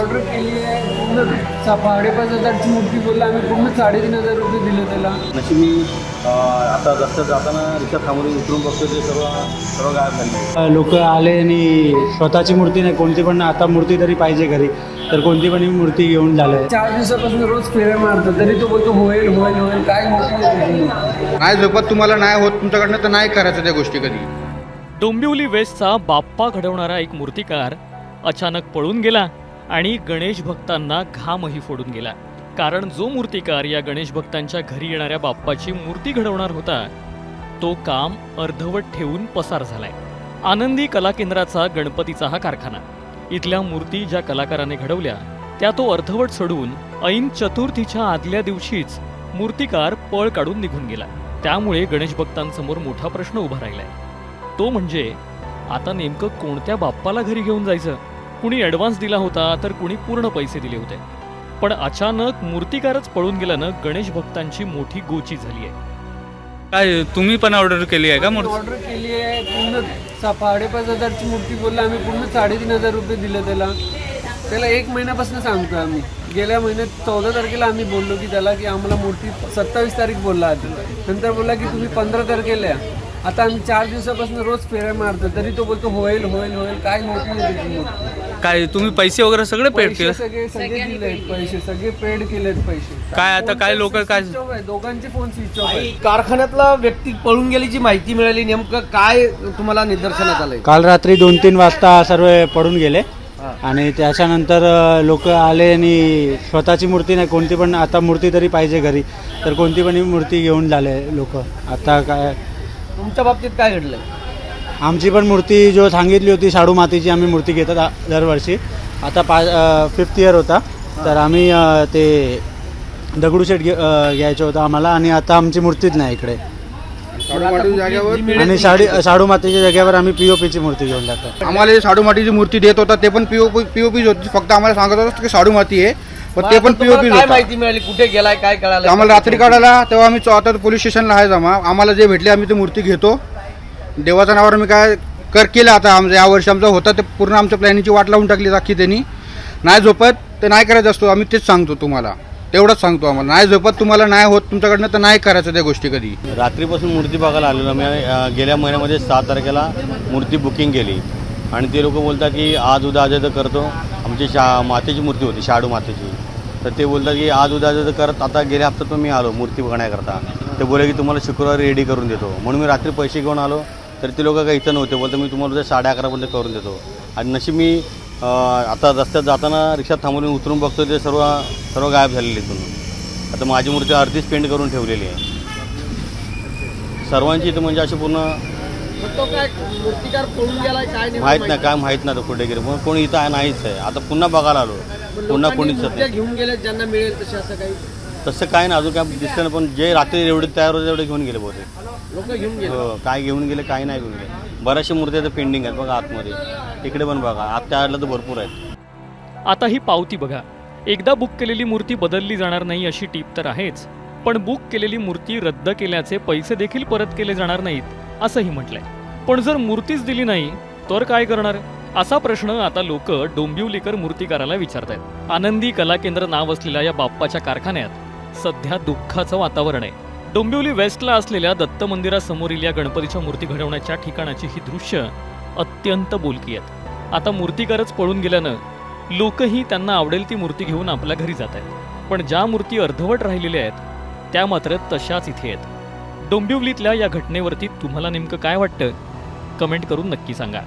Order केली आहे पूर्ण सा- साडेपाच हजारची मूर्ती बोलला आम्ही पूर्ण साडेतीन हजार रुपये दिले त्याला. नशी मी आता रस्त्यात जाताना रिक्षा थांबवली उतरून बघतो ते सर्व सर्व गायब झाले. लोक आले आणि स्वतःची मूर्ती नाही कोणती पण आता मूर्ती तरी पाहिजे घरी तर कोणती पण मूर्ती घेऊन झालं चार दिवसापासून रोज फेऱ्या मारतो तरी तो बोलतो होईल होईल होईल काय होत नाही झोपत तुम्हाला नाही होत तुमच्याकडनं तर नाही करायचं त्या गोष्टी कधी. डोंबिवली वेस्टचा बाप्पा घडवणारा एक मूर्तिकार अचानक पळून गेला. आणि गणेश भक्तांना घामही फोडून गेला. कारण जो मूर्तिकार या गणेश भक्तांच्या घरी येणाऱ्या बाप्पाची मूर्ती घडवणार होता तो काम अर्धवट ठेवून पसार झालाय. आनंदी कला केंद्राचा गणपतीचा हा कारखाना. इथल्या मूर्ती ज्या कलाकाराने घडवल्या त्या तो अर्धवट सोडून ऐन चतुर्थीच्या आदल्या दिवशीच मूर्तिकार पळ काढून निघून गेला. त्यामुळे गणेश भक्तांसमोर मोठा प्रश्न उभा राहिलाय. तो म्हणजे आता नेमकं कोणत्या बाप्पाला घरी घेऊन जायचं? कुणी ॲडव्हान्स दिला होता तर कुणी पूर्ण पैसे दिले होते. पण अचानक मूर्तिकारच पळून गेल्यानं गणेश भक्तांची मोठी गोची झाली आहे. काय तुम्ही पण ऑर्डर केली आहे का मूर्ती? ऑर्डर केली आहे पूर्ण सा- साडेपाच हजारची मूर्ती बोलला आम्ही पूर्ण साडेतीन हजार रुपये दिले त्याला. त्याला एक महिन्यापासून सांगतो आम्ही. गेल्या महिन्यात चौदा तारखेला आम्ही बोललो की त्याला की आम्हाला मूर्ती सत्तावीस तारीख बोलला आधी. नंतर बोलला की तुम्ही पंधरा तारखेला या. आता आम्ही चार दिवसापासून रोज फेऱ्या मारतो तरी तो बोलतो होईल होईल होईल काय होत नाही त्याची मूर्ती. काय तुम्ही पैसे वगैरे सगळे पेड पैसे केले? सगळे सगळे दिलेत पैसे सगळे पेड केलेत पैसे. काय आता काय लोक काय Switch off आहे, दोघांचे फोन स्विच ऑफ आहे. कारखान्यातला व्यक्ती पळून गेल्याची माहिती मिळाली नेमकं काय तुम्हाला निदर्शनात आलंय? काल रात्री दोन तीन वाजता सर्व पडून गेले. आणि त्याच्यानंतर लोक आले आणि स्वतःची मूर्ती नाही कोणती पण आता मूर्ती तरी पाहिजे घरी. तर कोणती पण मूर्ती घेऊन झाले लोक. आता काय? तुमच्या बाबतीत काय घडलंय? आमची पण मूर्ती जो सांगितली होती शाडू मातीची आम्ही मूर्ती घेतात दरवर्षी. आता पा फिफ्थ इयर होता. तर आम्ही ते दगडूशेठ घे घ्यायचं होतं आम्हाला आणि आता आमची मूर्तीच नाही इकडे. आणि साडी शाडू मातीच्या जागेवर आम्ही पी ओ पीची मूर्ती घेऊन जातो आम्हाला जे साडूमाटीची मूर्ती देत होता ते पण पीओपी पीओपीच होती. फक्त आम्हाला सांगत होतं की साडूमाती आहे पण ते पण पीओपीच होता. माहिती मिळाली? कुठे गेलाय? काय कळालं? आम्हाला रात्री काढायला तेव्हा आम्ही चौ- आता पोलीस स्टेशनला आहे जमा. आम्हाला जे भेटले आम्ही ते मूर्ती घेतो. देवाच्या नावावर मी काय कर केलं आता आमचं या वर्षी आमचं होतं ते पूर्ण आमच्या प्लॅनिंगची वाट लावून टाकली जाखी त्यांनी. नाही झोपत ते नाही करायचं असतो आम्ही तेच सांगतो तुम्हाला. तेवढंच सांगतो आम्हाला. नाही झोपत तुम्हाला नाही होत तुमच्याकडनं तर नाही करायचं त्या गोष्टी कधी. रात्रीपासून मूर्ती बघायला आलेलो मी गेल्या महिन्यामध्ये सात तारखेला मूर्ती बुकिंग केली. आणि ते लोक बोलतात की आज उद्या आज करतो. आमची शा मातेची मूर्ती होती शाडू मातेची. तर ते बोलतात की आज उद्या आज करत आता गेल्या हप्त्यात पण मी आलो मूर्ती बघण्याकरता. ते बोले की तुम्हाला शुक्रवारी रेडी करून देतो. म्हणून मी रात्री पैसे घेऊन आलो. तर ते लोक काही इथं नव्हते. बोलतो मी तुम्हाला उद्या साडे अकरापर्यंत करून देतो. आणि नशी मी आता रस्त्यात जाताना रिक्षात थांबवून उतरून बघतो ते सर्व सर्व गायब झालेले इथून आता माझी मूर्ती अर्धीच पेंट करून ठेवलेली आहे. सर्वांची इथं म्हणजे अशी पूर्ण माहीत नाही काय माहीत नाही कुठे गेले. पण कोणी इथं आहे नाहीच आहे. आता पुन्हा बघायला आलो. पुन्हा नाही. घेऊन गेल्या ज्यांना मिळेल तसे असं काही? तसं काय नाही अजून काय दिसलं नाही पण जे रात्री एवढे तयार होते तेवढे घेऊन गेले बहुतेक लोक घेऊन गेले. हो काय घेऊन गेले काय नाही घेऊन गेले. बऱ्याचशा मूर्त्या तर पेंडिंग आहेत बघा आतमध्ये. इकडे पण बघा आत त्या तर भरपूर आहेत. आता ही पावती बघा. एकदा बुक केलेली मूर्ती बदलली जाणार नाही अशी टीप तर आहेच. पण बुक केलेली मूर्ती रद्द केल्याचे पैसे देखील परत केले जाणार नाहीत असंही म्हटलंय. पण जर मूर्तीच दिली नाही तर काय करणार? असा प्रश्न आता लोक डोंबिवलीकर मूर्तिकाराला विचारतायत. आनंदी कला केंद्र नाव असलेल्या या बाप्पाच्या कारखान्यात सध्या दुःखाचं वातावरण आहे. डोंबिवली वेस्टला असलेल्या दत्त मंदिरासमोरील या गणपतीच्या मूर्ती घडवण्याच्या ठिकाणाची ही दृश्य अत्यंत बोलकी आहेत. आता मूर्तिकारच पळून गेल्यानं लोकही त्यांना आवडेल ती मूर्ती घेऊन आपल्या घरी जात आहेत. पण ज्या मूर्ती अर्धवट राहिलेल्या आहेत त्या मात्र तशाच इथे आहेत. डोंबिवलीतल्या या घटनेवरती तुम्हाला नेमकं काय वाटतं? कमेंट करून नक्की सांगा.